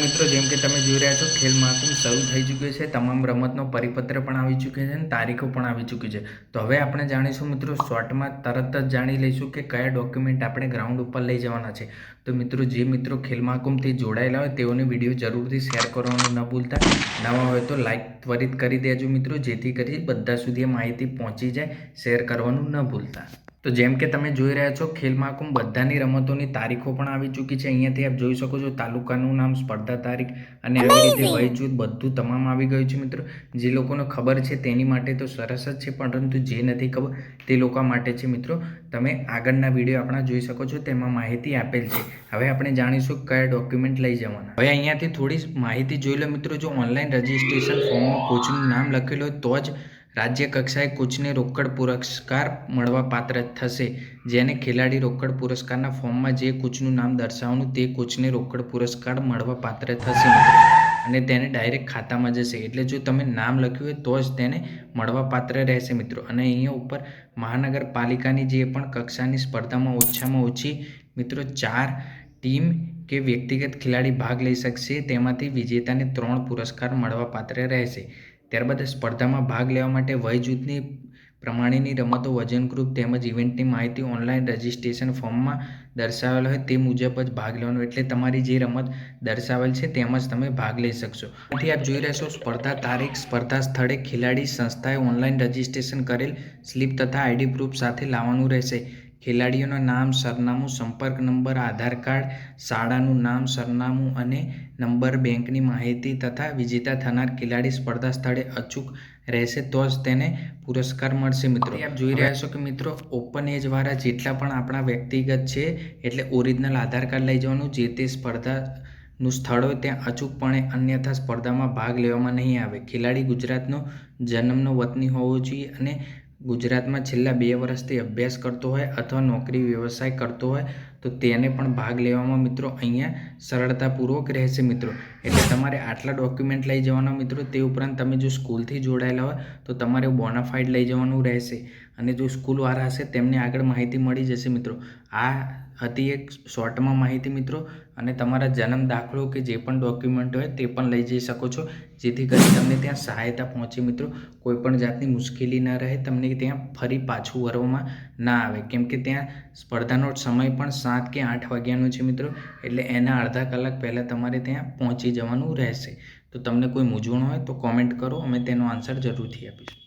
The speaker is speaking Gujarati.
મિત્રો, જેમ કે તમે જોઈ રહ્યા છો, ખેલ મહાકુંભ શરૂ થઈ ચૂક્યો છે. તમામ રમતનો પરિપત્ર પણ આવી ચૂક્યો છે અને તારીખો પણ આવી ચૂકી છે. તો હવે આપણે જાણીશું મિત્રો, શોર્ટમાં તરત જ જાણી લઈશું કે કયા ડોક્યુમેન્ટ આપણે ગ્રાઉન્ડ ઉપર લઈ જવાના છે. તો મિત્રો, જે મિત્રો ખેલ મહાકુંભથી જોડાયેલા હોય તેઓને વીડિયો જરૂરથી શેર કરવાનું ન ભૂલતા. નવા હોય તો લાઇક ત્વરિત કરી દેજો મિત્રો, જેથી કરી બધા સુધી માહિતી પહોંચી જાય, શેર કરવાનું ન ભૂલતા. તો જેમ કે તમે જોઈ રહ્યા છો ખેલ મહાકુંભ બધાની રમતોની તારીખો પણ આવી ચૂકી છે. અહીંયાથી આપ જોઈ શકો છો તાલુકાનું નામ સ્પર્ધા તારીખ અને આવી રીતે વય જૂથ બધું તમામ આવી ગયું છે મિત્રો. જે લોકોને ખબર છે તેની માટે તો સરસ જ છે પરંતુ જે નથી ખબર તે લોકો માટે છે મિત્રો. તમે આગળના વીડિયો આપણા જોઈ શકો છો તેમાં માહિતી આપેલ છે. હવે આપણે જાણીશું કયા ડોક્યુમેન્ટ લઈ જવાના. હવે અહીંયાથી થોડી માહિતી જોઈ લો મિત્રો. જો ઓનલાઈન રજિસ્ટ્રેશન ફોર્મમાં કોચનું નામ લખેલું હોય તો જ રાજ્ય કક્ષાએ કોચને રોકડ પુરસ્કાર મળવા પાત્ર થશે, જેને ખેલાડી રોકડ પુરસ્કારના ફોર્મમાં જે કોચનું નામ દર્શાવવાનું તે કોચને રોકડ પુરસ્કાર મળવા પાત્ર થશે અને તેને ડાયરેક્ટ ખાતામાં જશે. એટલે જો તમે નામ લખ્યું હોય તો જ તેને મળવા પાત્ર રહેશે મિત્રો. અને અહીંયા ઉપર મહાનગરપાલિકાની જે પણ કક્ષાની સ્પર્ધામાં ઓછામાં ઓછી મિત્રો ચાર ટીમ કે વ્યક્તિગત ખેલાડી ભાગ લઈ શકશે. તેમાંથી વિજેતાને ત્રણ પુરસ્કાર મળવા પાત્ર રહેશે. ત્યારબાદ સ્પર્ધામાં ભાગ લેવા માટે વય જૂથની પ્રમાણેની રમતો, વજન ગ્રુપ તેમજ ઇવેન્ટની માહિતી ઓનલાઈન રજિસ્ટ્રેશન ફોર્મમાં દર્શાવેલ હોય તે મુજબ જ ભાગ લેવાનો. એટલે તમારી જે રમત દર્શાવેલ છે તેમાં જ તમે ભાગ લઈ શકશો. આથી આપ જોઈ રહેશો સ્પર્ધા તારીખ, સ્પર્ધા સ્થળે ખેલાડી સંસ્થાએ ઓનલાઈન રજિસ્ટ્રેશન કરેલ સ્લિપ તથા આઈડી પ્રૂફ સાથે લાવવાનું રહેશે. ખેલાડીઓના નામ સરનામું સંપર્ક નંબર આધાર કાર્ડ શાળાનું નામ સરનામું અને નંબર બેંકની માહિતી તથા વિજેતા થનાર ખેલાડી સ્પર્ધા સ્થળે અચૂક રહેશે તો જ તેને પુરસ્કાર મળશે મિત્રો. આપ જોઈ રહ્યા છો કે મિત્રો ઓપન એજવાળા જેટલા પણ આપણા વ્યક્તિગત છે એટલે ઓરિજિનલ આધાર કાર્ડ લઈ જવાનું જે તે સ્પર્ધાનું સ્થળ હોય ત્યાં અચૂકપણે અન્યથા સ્પર્ધામાં ભાગ લેવામાં નહીં આવે. ખેલાડી ગુજરાતનો જન્મનો વતની હોવો જોઈએ અને ગુજરાતમાં છેલ્લા બે વર્ષથી અભ્યાસ કરતો હોય અથવા નોકરી વ્યવસાય કરતો હોય તો તેને પણ ભાગ લેવામાં મિત્રો અહીંયા સરળતાપૂર્વક રહેશે મિત્રો. એટલે તમારે આટલા ડોક્યુમેન્ટ લઈ જવાના મિત્રો, તે ઉપરાંત તમે જો સ્કૂલથી જોડાયેલા હોય, તો તમારે બોનાફાઇડ લઈ જવાનું રહેશે. અને જો સ્કૂલવાળા હશે, તેમને આગળ માહિતી મળી જશે મિત્રો. આ હતી એક શોર્ટમાં માહિતી મિત્રો. અને તમારા જન્મ દાખલો કે જે પણ ડોક્યુમેન્ટ હોય, તે પણ લઈ જઈ શકો છો. જેથી કરી તમને ત્યાં સહાયતા પહોંચે મિત્રો. કોઈ પણ જાતની મુશ્કેલી ન રહે, તમને ત્યાં ફરી પાછું વરવામાં ના આવે. કેમ કે ત્યાં સ્પર્ધાનો સમય પણ સાત કે આઠ વાગ્યાનો છે મિત્રો, એટલે એના અડધા કલાક પહેલાં તમારે ત્યાં પહોંચી જવાનું રહેશે. તો તમને કોઈ મૂંઝવણ હોય તો કોમેન્ટ કરો, અમે તેનો આન્સર જરૂરથી આપીશું.